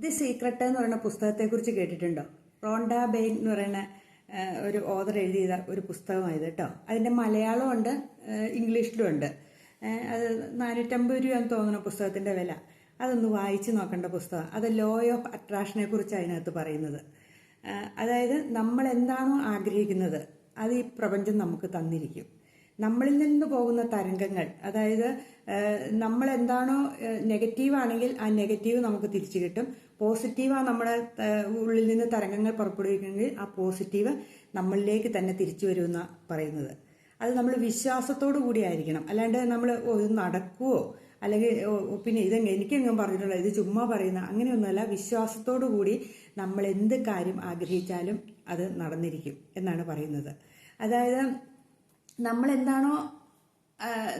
The secret എന്ന് പറയുന്ന പുസ്തകത്തെക്കുറിച്ച് കേട്ടിട്ടുണ്ടോ? റോണ്ട ബെയിൻ എന്ന് പറയുന്ന ഒരു ഓതർ എഴുതിയ ഒരു പുസ്തകമായത് കേട്ടോ. അതിന്റെ മലയാളമുണ്ട് ഇംഗ്ലീഷിലും ഉണ്ട്. അത് നാനൂറ്റമ്പത് രൂപയെന്ന് തോന്നുന്നു പുസ്തകത്തിന്റെ വില. അതൊന്ന് വായിച്ച് നോക്കേണ്ട പുസ്തകം. അത് ലോ ഓഫ് അട്രാക്ഷനെ കുറിച്ച് അതിനകത്ത് പറയുന്നത്. അതായത് നമ്മൾ എന്താണോ ആഗ്രഹിക്കുന്നത് അത് ഈ പ്രപഞ്ചം നമുക്ക് തന്നിരിക്കും. നമ്മളിൽ നിന്ന് പോകുന്ന തരംഗങ്ങൾ അതായത് നമ്മൾ എന്താണോ നെഗറ്റീവ് ആണെങ്കിൽ ആ നെഗറ്റീവ് നമുക്ക് തിരിച്ചു കിട്ടും. പോസിറ്റീവാണ് നമ്മുടെ ഉള്ളിൽ നിന്ന് തരംഗങ്ങൾ പുറപ്പെടുവിക്കണമെങ്കിൽ ആ പോസിറ്റീവ് നമ്മളിലേക്ക് തന്നെ തിരിച്ചു വരുമെന്ന പറയുന്നത്. അത് നമ്മൾ വിശ്വാസത്തോടു കൂടി ആയിരിക്കണം. അല്ലാണ്ട് നമ്മൾ ഇത് നടക്കുവോ? അല്ലെങ്കിൽ പിന്നെ ഇത് എനിക്കെങ്ങും പറഞ്ഞിട്ടുള്ള ഇത് ചുമ്മാ പറയുന്ന അങ്ങനെയൊന്നുമല്ല. വിശ്വാസത്തോടു കൂടി നമ്മൾ എന്ത് കാര്യം ആഗ്രഹിച്ചാലും അത് നടന്നിരിക്കും എന്നാണ് പറയുന്നത്. അതായത് നമ്മൾ എന്താണോ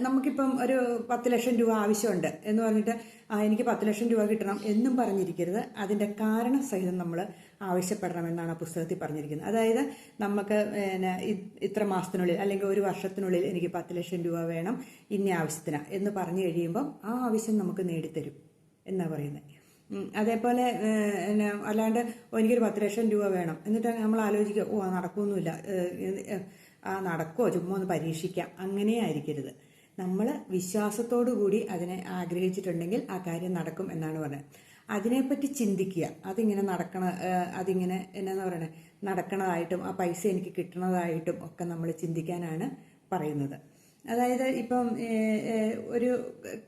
നമുക്കിപ്പം ഒരു പത്ത് ലക്ഷം രൂപ ആവശ്യമുണ്ട് എന്ന് പറഞ്ഞിട്ട് ആ എനിക്ക് പത്ത് ലക്ഷം രൂപ കിട്ടണം എന്നും പറഞ്ഞിരിക്കരുത്. അതിന്റെ കാരണം സഹിതം നമ്മൾ ആവശ്യപ്പെടണമെന്നാണ് ആ പുസ്തകത്തിൽ പറഞ്ഞിരിക്കുന്നത്. അതായത് നമുക്ക് പിന്നെ ഇത്ര മാസത്തിനുള്ളിൽ അല്ലെങ്കിൽ ഒരു വർഷത്തിനുള്ളിൽ എനിക്ക് പത്ത് ലക്ഷം രൂപ വേണം ഇന്ന ആവശ്യത്തിന് എന്ന് പറഞ്ഞു കഴിയുമ്പം ആ ആവശ്യം നമുക്ക് നേടിത്തരും എന്നാണ് പറയുന്നത് അതേപോലെ അല്ലാണ്ട് എനിക്കൊരു പത്ത് ലക്ഷം രൂപ വേണം. എന്നിട്ട് നമ്മൾ ആലോചിക്കുക ഓ നടക്കുമൊന്നുമില്ല ആ നടക്കുമോ ചുമ്മാ ഒന്ന് പരീക്ഷിക്കാം. അങ്ങനെ ആയിരിക്കരുത് നമ്മൾ വിശ്വാസത്തോടു കൂടി അതിനെ ആഗ്രഹിച്ചിട്ടുണ്ടെങ്കിൽ ആ കാര്യം നടക്കും എന്നാണ് പറയുന്നത് അതിനെപ്പറ്റി ചിന്തിക്കുക. അതിങ്ങനെ നടക്കണ അതിങ്ങനെ എന്നാന്ന് പറയണേ നടക്കണതായിട്ടും ആ പൈസ എനിക്ക് കിട്ടണതായിട്ടും ഒക്കെ നമ്മൾ ചിന്തിക്കാനാണ് പറയുന്നത്. അതായത് ഇപ്പം ഒരു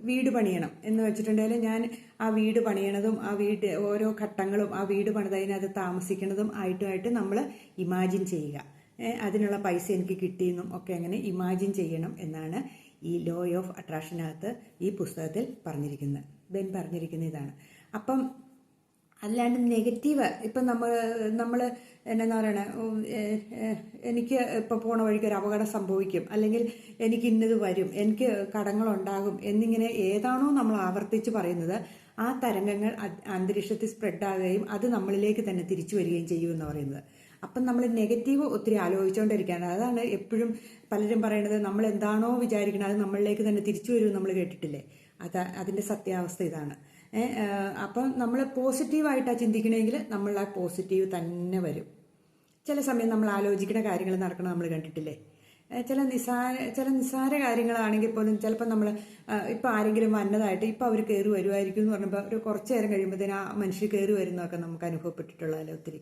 വീട് പണിയണം എന്ന് വെച്ചിട്ടുണ്ടെങ്കിൽ ഞാൻ ആ വീട് പണിയണതും ആ വീട് ഓരോ ഘട്ടങ്ങളും ആ വീട് പണിതതിനകത്ത് താമസിക്കുന്നതും ആയിട്ടുമായിട്ട് നമ്മൾ ഇമാജിൻ ചെയ്യുക. അതിനുള്ള പൈസ എനിക്ക് കിട്ടിയെന്നും ഒക്കെ അങ്ങനെ ഇമാജിൻ ചെയ്യണം എന്നാണ് ഈ ലോ ഓഫ് അട്രാക്ഷനകത്ത് ഈ പുസ്തകത്തിൽ പറഞ്ഞിരിക്കുന്നത്. ബെൻ പറഞ്ഞിരിക്കുന്ന ഇതാണ്. അപ്പം അല്ലാണ്ട് നെഗറ്റീവ് ഇപ്പം നമ്മൾ നമ്മൾ എന്നാ പറയണേ എനിക്ക് ഇപ്പോൾ പോണ വഴിക്ക് ഒരു അപകടം സംഭവിക്കും അല്ലെങ്കിൽ എനിക്ക് ഇന്നത് വരും എനിക്ക് കടങ്ങളുണ്ടാകും എന്നിങ്ങനെ ഏതാണോ നമ്മൾ ആവർത്തിച്ച് പറയുന്നത് ആ തരംഗങ്ങൾ അന്തരീക്ഷത്തിൽ സ്പ്രെഡ് ആകുകയും അത് നമ്മളിലേക്ക് തന്നെ തിരിച്ചു വരികയും ചെയ്യുമെന്ന് പറയുന്നത്. അപ്പം നമ്മൾ നെഗറ്റീവ് ഒത്തിരി ആലോചിച്ചുകൊണ്ടിരിക്കുകയാണ് അതാണ് എപ്പോഴും പലരും പറയുന്നത് നമ്മൾ എന്താണോ വിചാരിക്കുന്നത് അത് നമ്മളിലേക്ക് തന്നെ തിരിച്ചു വരും നമ്മൾ കേട്ടിട്ടില്ലേ? അത് അതിന്റെ സത്യാവസ്ഥ ഇതാണ്. അപ്പം നമ്മൾ പോസിറ്റീവായിട്ടാണ് ചിന്തിക്കണമെങ്കിൽ നമ്മൾ ആ പോസിറ്റീവ് തന്നെ വരും. ചില സമയം നമ്മൾ ആലോചിക്കുന്ന കാര്യങ്ങൾ നടക്കണം നമ്മൾ കണ്ടിട്ടില്ലേ? ചില നിസാര ചില നിസ്സാര കാര്യങ്ങളാണെങ്കിൽ പോലും ചിലപ്പോൾ നമ്മൾ ഇപ്പം ആരെങ്കിലും വന്നതായിട്ട് ഇപ്പം അവർ കയറി വരുമായിരിക്കും എന്ന് പറഞ്ഞപ്പോൾ ഒരു കുറച്ച് നേരം കഴിയുമ്പോഴത്തേനും ആ മനുഷ്യർ കയറി വരുന്നതൊക്കെ നമുക്ക് അനുഭവപ്പെട്ടിട്ടുള്ളതല്ലേ ഒത്തിരി?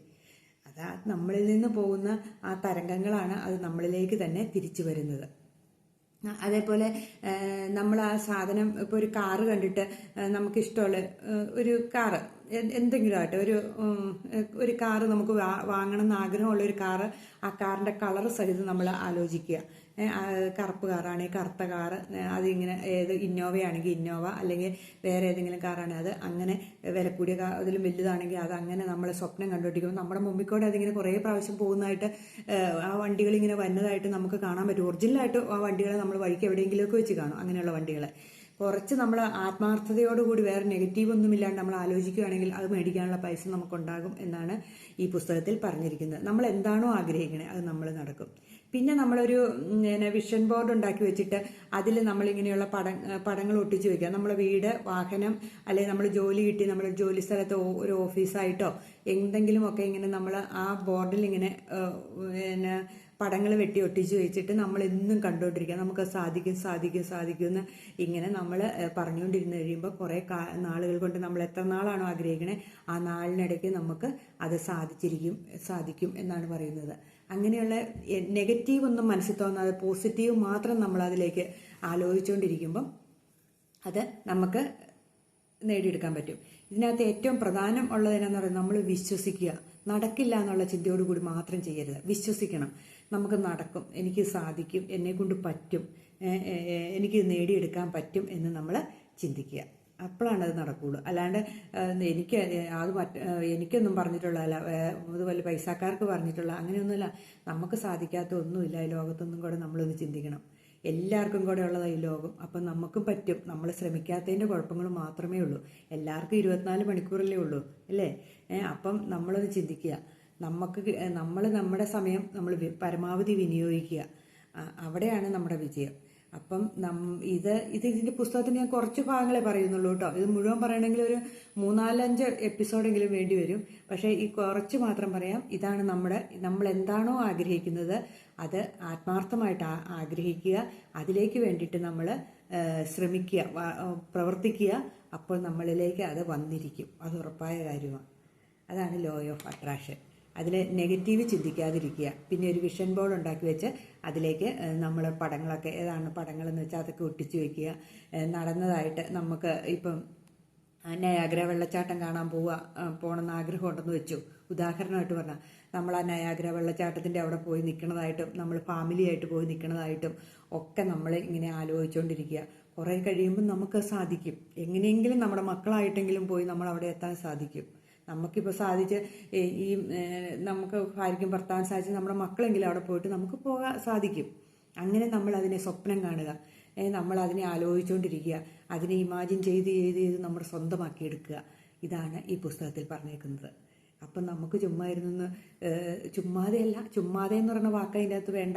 അതാ നമ്മളിൽ നിന്ന് പോകുന്ന ആ തരംഗങ്ങളാണ് അത് നമ്മളിലേക്ക് തന്നെ തിരിച്ചു വരുന്നത്. അതേപോലെ നമ്മൾ ആ സാധനം ഇപ്പോൾ ഒരു കാറ് കണ്ടിട്ട് നമുക്ക് നമുക്കിഷ്ടമുള്ള ഒരു കാറ് എന്തെങ്കിലും ആട്ടെ ഒരു ഒരു കാറ് നമുക്ക് വാങ്ങണം എന്ന് ആഗ്രഹമുള്ള ഒരു കാറ് ആ കാറിന്റെ കളർ സഹിതം നമ്മൾ ആലോചിക്കുക. കറുപ്പ് കാറാണെങ്കിൽ കറുത്ത കാറ് അതിങ്ങനെ ഏത് ഇന്നോവയാണെങ്കിൽ ഇന്നോവ അല്ലെങ്കിൽ വേറെ ഏതെങ്കിലും കാറാണെങ്കിൽ അത് അങ്ങനെ വില കൂടിയ അതിലും വലുതാണെങ്കിൽ അത് അങ്ങനെ നമ്മൾ സ്വപ്നം കണ്ടുപിടിക്കും നമ്മുടെ മുമ്പിൽ കൂടെ അതിങ്ങനെ കുറേ പ്രാവശ്യം പോകുന്നതായിട്ട് ആ വണ്ടികൾ ഇങ്ങനെ വന്നതായിട്ട് നമുക്ക് കാണാൻ പറ്റും. ഒറിജിനലായിട്ട് ആ വണ്ടികളെ നമ്മൾ വഴിക്ക് എവിടെയെങ്കിലുമൊക്കെ വെച്ച് കാണും. അങ്ങനെയുള്ള വണ്ടികളെ. കുറച്ച് നമ്മൾ ആത്മാർത്ഥതയോടുകൂടി വേറെ നെഗറ്റീവ് ഒന്നും ഇല്ലാണ്ട് നമ്മൾ ആലോചിക്കുകയാണെങ്കിൽ അത് മേടിക്കാനുള്ള പൈസ നമുക്കുണ്ടാകും എന്നാണ് ഈ പുസ്തകത്തിൽ പറഞ്ഞിരിക്കുന്നത്. നമ്മൾ എന്താണോ ആഗ്രഹിക്കണേ അത് നമ്മൾ നടക്കും. പിന്നെ നമ്മളൊരു വിഷൻ ബോർഡ് ഉണ്ടാക്കി വെച്ചിട്ട് അതിൽ നമ്മളിങ്ങനെയുള്ള പട പടങ്ങൾ ഒട്ടിച്ച് വെക്കുക. നമ്മളെ വീട് വാഹനം അല്ലെങ്കിൽ നമ്മൾ ജോലി കിട്ടി നമ്മൾ ജോലി സ്ഥലത്ത് ഒരു ഓഫീസായിട്ടോ എന്തെങ്കിലുമൊക്കെ ഇങ്ങനെ നമ്മൾ ആ ബോർഡിൽ ഇങ്ങനെ പിന്നെ പടങ്ങൾ വെട്ടി ഒട്ടിച്ച് വെച്ചിട്ട് നമ്മൾ എന്നും കണ്ടുകൊണ്ടിരിക്കുക നമുക്ക് സാധിക്കും സാധിക്കും സാധിക്കും എന്ന് ഇങ്ങനെ നമ്മൾ പറഞ്ഞുകൊണ്ടിരുന്ന് കഴിയുമ്പോൾ കുറേ നാളുകൾ കൊണ്ട് നമ്മൾ എത്ര നാളാണോ ആഗ്രഹിക്കണേ ആ നാളിനിടയ്ക്ക് നമുക്ക് അത് സാധിച്ചിരിക്കും സാധിക്കും എന്നാണ് പറയുന്നത്. അങ്ങനെയുള്ള നെഗറ്റീവ് ഒന്നും മനസ്സിൽ തോന്നാതെ പോസിറ്റീവ് മാത്രം നമ്മൾ അതിലേക്ക് ആലോചിച്ചുകൊണ്ടിരിക്കുമ്പം അത് നമുക്ക് നേടിയെടുക്കാൻ പറ്റും. ഇതിനകത്ത് ഏറ്റവും പ്രധാനം ഉള്ളതിനെന്ന് പറയുന്നത് നമ്മൾ വിശ്വസിക്കുക. നടക്കില്ല എന്നുള്ള ചിന്തയോടുകൂടി മാത്രം ചെയ്യരുത്. വിശ്വസിക്കണം. നമുക്ക് നടക്കും. എനിക്ക് സാധിക്കും. എന്നെ കൊണ്ട് പറ്റും. എനിക്ക് നേടിയെടുക്കാൻ പറ്റും എന്ന് നമ്മൾ ചിന്തിക്കുക. അപ്പോഴാണ് അത് നടക്കുകയുള്ളൂ അല്ലാണ്ട് എനിക്ക് അത് മറ്റ എനിക്കൊന്നും പറഞ്ഞിട്ടുള്ളതല്ല അതുപോലെ പൈസക്കാർക്ക് പറഞ്ഞിട്ടുള്ള അങ്ങനെയൊന്നുമില്ല. നമുക്ക് സാധിക്കാത്ത ഒന്നുമില്ല. ഈ ലോകത്തൊന്നും കൂടെ നമ്മളൊന്ന് ചിന്തിക്കണം. എല്ലാവർക്കും കൂടെ ഉള്ളതാണ് ഈ ലോകം. അപ്പം നമുക്കും പറ്റും. നമ്മൾ ശ്രമിക്കാത്തതിന്റെ കുഴപ്പങ്ങൾ മാത്രമേ ഉള്ളൂ. എല്ലാവർക്കും ഇരുപത്തിനാല് മണിക്കൂറല്ലേ ഉള്ളൂ അല്ലേ? അപ്പം നമ്മളത് ചിന്തിക്കുക. നമുക്ക് നമ്മൾ നമ്മുടെ സമയം നമ്മൾ പരമാവധി വിനിയോഗിക്കുക. അവിടെയാണ് നമ്മുടെ വിജയം. അപ്പം നം ഇത് ഇത് ഇതിന്റെ പുസ്തകത്തിന് ഞാൻ കുറച്ച് ഭാഗങ്ങളെ പറയുന്നുള്ളൂ കേട്ടോ. ഇത് മുഴുവൻ പറയണമെങ്കിൽ ഒരു മൂന്നാലഞ്ച് എപ്പിസോഡെങ്കിലും വേണ്ടി വരും. പക്ഷേ ഈ കുറച്ച് മാത്രം പറയാം. ഇതാണ് നമ്മുടെ നമ്മൾ എന്താണോ ആഗ്രഹിക്കുന്നത് അത് ആത്മാർത്ഥമായിട്ട് ആഗ്രഹിക്കുക അതിലേക്ക് വേണ്ടിയിട്ട് നമ്മൾ ശ്രമിക്കുക പ്രവർത്തിക്കുക. അപ്പോൾ നമ്മളിലേക്ക് അത് വന്നിരിക്കും. അത് ഉറപ്പായ കാര്യമാണ്. അതാണ് ലോ ഓഫ് അട്രാക്ഷൻ അതിൽ നെഗറ്റീവ് ചിന്തിക്കാതിരിക്കുക. പിന്നെ ഒരു വിഷൻ ബോർഡ് ഉണ്ടാക്കി വെച്ച് അതിലേക്ക് നമ്മൾ പടങ്ങളൊക്കെ ഏതാണ് പടങ്ങളെന്ന് വെച്ചാൽ അതൊക്കെ ഒട്ടിച്ചു വയ്ക്കുക നടന്നതായിട്ട് നമുക്ക് ഇപ്പം നയാഗ്ര വെള്ളച്ചാട്ടം കാണാൻ പോവുക പോകണമെന്ന് ആഗ്രഹമുണ്ടെന്ന് വെച്ചു. ഉദാഹരണമായിട്ട് പറഞ്ഞാൽ നമ്മൾ ആ നയാഗ്ര വെള്ളച്ചാട്ടത്തിന്റെ അവിടെ പോയി നിൽക്കുന്നതായിട്ടും നമ്മൾ ഫാമിലിയായിട്ട് പോയി നിൽക്കുന്നതായിട്ടും ഒക്കെ നമ്മൾ ഇങ്ങനെ ആലോചിച്ചുകൊണ്ടിരിക്കുക കുറേ കഴിയുമ്പോൾ നമുക്ക് സാധിക്കും. എങ്ങനെയെങ്കിലും നമ്മുടെ മക്കളായിട്ടെങ്കിലും പോയി നമ്മൾ അവിടെ എത്താൻ സാധിക്കും. നമുക്കിപ്പോൾ സാധിച്ച് ഈ നമുക്ക് ഭാര്യയ്ക്കും ഭർത്താവ് സാധിച്ച് നമ്മുടെ മക്കളെങ്കിലും അവിടെ പോയിട്ട് നമുക്ക് പോകാൻ സാധിക്കും. അങ്ങനെ നമ്മൾ അതിനെ സ്വപ്നം കാണുക. നമ്മൾ അതിനെ ആലോചിച്ചുകൊണ്ടിരിക്കുക അതിനെ ഇമാജിൻ ചെയ്ത് ചെയ്ത് ചെയ്ത് നമ്മൾ സ്വന്തമാക്കി എടുക്കുക. ഇതാണ് ഈ പുസ്തകത്തിൽ പറഞ്ഞേക്കുന്നത്. അപ്പം നമുക്ക് ചുമ്മാ ഇരുന്ന് ചുമ്മാതെയല്ല ചുമ്മാതെ എന്ന് പറയുന്ന വാക്ക് അതിന്റെ അകത്ത് വേണ്ട.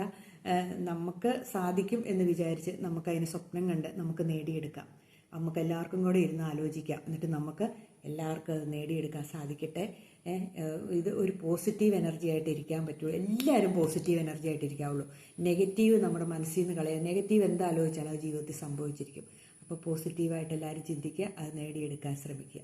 നമുക്ക് സാധിക്കും എന്ന് വിചാരിച്ച് നമുക്കതിന് സ്വപ്നം കണ്ട് നമുക്ക് നേടിയെടുക്കാം. നമുക്ക് എല്ലാവർക്കും കൂടെ ഇരുന്ന് ആലോചിക്കാം. എന്നിട്ട് നമുക്ക് എല്ലാവർക്കും അത് നേടിയെടുക്കാൻ സാധിക്കട്ടെ. ഇത് ഒരു പോസിറ്റീവ് എനർജി ആയിട്ട് ഇരിക്കാൻ പറ്റുള്ളൂ എല്ലാവരും പോസിറ്റീവ് എനർജി ആയിട്ട് ഇരിക്കാവുള്ളൂ. നെഗറ്റീവ് നമ്മുടെ മനസ്സിൽ നിന്ന് കളയുക നെഗറ്റീവ് എന്താലോചിച്ചാലും അത് ജീവിതത്തിൽ സംഭവിച്ചിരിക്കും. അപ്പോൾ പോസിറ്റീവായിട്ട് എല്ലാവരും ചിന്തിക്കുക അത് നേടിയെടുക്കാൻ ശ്രമിക്കുക.